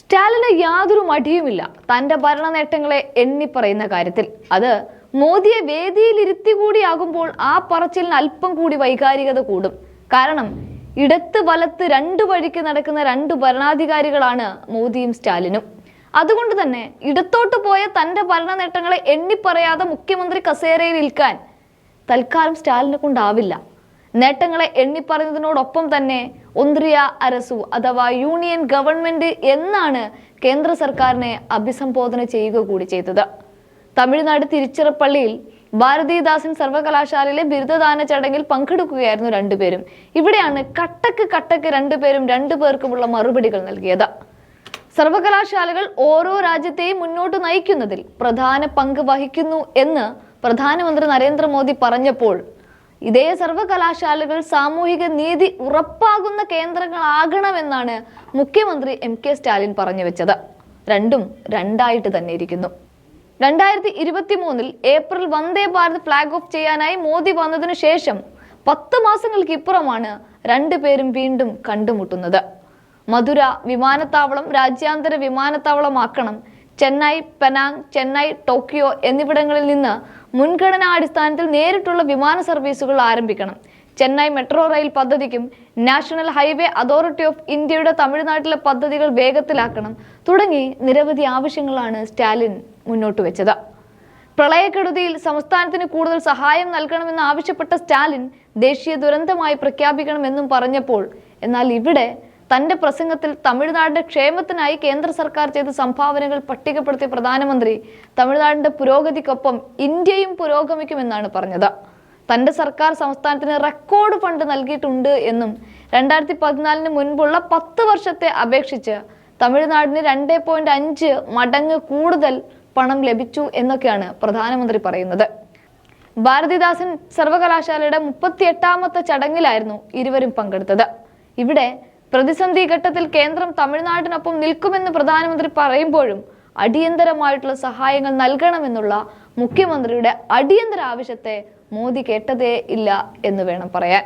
സ്റ്റാലിന് യാതൊരു മടിയുമില്ല. തന്റെ ഭരണ നേട്ടങ്ങളെ എണ്ണിപ്പറയുന്ന കാര്യത്തിൽ. അത് മോദിയെ വേദിയിലിരുത്തി കൂടിയാകുമ്പോൾ ആ പറച്ചിലിന് അല്പം കൂടി വൈകാരികത കൂടും. കാരണം ഇടത്ത് വലത്ത് രണ്ടു വഴിക്ക് നടക്കുന്ന രണ്ട് ഭരണാധികാരികളാണ് മോദിയും സ്റ്റാലിനും. അതുകൊണ്ട് തന്നെ ഇടത്തോട്ട് പോയ തന്റെ ഭരണ നേട്ടങ്ങളെ എണ്ണിപ്പറയാതെ മുഖ്യമന്ത്രി കസേരയിൽ നിൽക്കാൻ തൽക്കാലം സ്റ്റാലിനെ കൊണ്ടാവില്ല. നേട്ടങ്ങളെ എണ്ണിപ്പറയുന്നതിനോടൊപ്പം തന്നെ ഒന്ത്രിയ അരസു അഥവാ യൂണിയൻ ഗവൺമെന്റ് എന്നാണ് കേന്ദ്ര സർക്കാരിനെ അഭിസംബോധന ചെയ്യുക കൂടി ചെയ്തത്. തമിഴ്നാട് തിരുച്ചിറപ്പള്ളിയിൽ ഭാരതീദാസൻ സർവകലാശാലയിലെ ബിരുദദാന ചടങ്ങിൽ പങ്കെടുക്കുകയായിരുന്നു രണ്ടുപേരും. ഇവിടെയാണ് കട്ടക്ക് കട്ടക്ക് രണ്ടുപേരും രണ്ടു പേർക്കുമുള്ള മറുപടികൾ നൽകിയത്. സർവകലാശാലകൾ ഓരോ രാജ്യത്തെയും മുന്നോട്ട് നയിക്കുന്നതിൽ പ്രധാന പങ്ക് വഹിക്കുന്നു എന്ന് പ്രധാനമന്ത്രി നരേന്ദ്രമോദി പറഞ്ഞപ്പോൾ ഇതേ സർവകലാശാലകൾ സാമൂഹിക നീതി ഉറപ്പാകുന്ന കേന്ദ്രങ്ങളാകണമെന്നാണ് മുഖ്യമന്ത്രി എം കെ സ്റ്റാലിൻ പറഞ്ഞു വെച്ചത്. രണ്ടും രണ്ടായിട്ട് തന്നെ ഇരിക്കുന്നു. രണ്ടായിരത്തി ഇരുപത്തി മൂന്നിൽ April Vande Bharat flag off ചെയ്യാനായി മോദി വന്നതിനു ശേഷം പത്ത് മാസങ്ങൾക്ക് ഇപ്പുറമാണ് രണ്ടുപേരും വീണ്ടും കണ്ടുമുട്ടുന്നത്. മധുര വിമാനത്താവളം രാജ്യാന്തര വിമാനത്താവളമാക്കണം ചെന്നൈ പെനാങ് ചെന്നൈ ടോക്കിയോ എന്നിവിടങ്ങളിൽ നിന്ന് മുൻഗണനാ അടിസ്ഥാനത്തിൽ നേരിട്ടുള്ള വിമാന സർവീസുകൾ ആരംഭിക്കണം. ചെന്നൈ മെട്രോ റെയിൽ പദ്ധതിക്കും നാഷണൽ ഹൈവേ അതോറിറ്റി ഓഫ് ഇന്ത്യയുടെ തമിഴ്നാട്ടിലെ പദ്ധതികൾ വേഗത്തിലാക്കണം. തുടങ്ങി നിരവധി ആവശ്യങ്ങളാണ് സ്റ്റാലിൻ മുന്നോട്ട് വെച്ചത്. പ്രളയക്കെടുതിയിൽ സംസ്ഥാനത്തിന് കൂടുതൽ സഹായം നൽകണമെന്ന് ആവശ്യപ്പെട്ട സ്റ്റാലിൻ ദേശീയ ദുരന്തമായി പ്രഖ്യാപിക്കണമെന്നും പറഞ്ഞപ്പോൾ എന്നാൽ ഇവിടെ തന്റെ പ്രസംഗത്തിൽ തമിഴ്നാടിന്റെ ക്ഷേമത്തിനായി കേന്ദ്ര സർക്കാർ ചെയ്ത സംഭാവനകൾ പട്ടികപ്പെടുത്തിയ പ്രധാനമന്ത്രി തമിഴ്നാടിന്റെ പുരോഗതിക്കൊപ്പം ഇന്ത്യയും പുരോഗമിക്കുമെന്നാണ് പറഞ്ഞത്. തന്റെ സർക്കാർ സംസ്ഥാനത്തിന് റെക്കോർഡ് ഫണ്ട് നൽകിയിട്ടുണ്ട് എന്നും രണ്ടായിരത്തി പതിനാലിന് മുൻപുള്ള പത്ത് വർഷത്തെ അപേക്ഷിച്ച് തമിഴ്നാടിന് രണ്ടേ പോയിന്റ് അഞ്ച് മടങ്ങ് കൂടുതൽ പണം ലഭിച്ചു എന്നൊക്കെയാണ് പ്രധാനമന്ത്രി പറയുന്നത്. ഭാരതിദാസൻ സർവകലാശാലയുടെ മുപ്പത്തി എട്ടാമത്തെ ചടങ്ങിലായിരുന്നു ഇരുവരും പങ്കെടുത്തത്. ഇവിടെ പ്രതിസന്ധി ഘട്ടത്തിൽ കേന്ദ്രം തമിഴ്നാടിനൊപ്പം നിൽക്കുമെന്ന് പ്രധാനമന്ത്രി പറയുമ്പോഴും അടിയന്തരമായിട്ടുള്ള സഹായങ്ങൾ നൽകണമെന്നുള്ള മുഖ്യമന്ത്രിയുടെ അടിയന്തര ആവശ്യത്തെ മോദി കേട്ടതേ ഇല്ല എന്ന് വേണം പറയാൻ.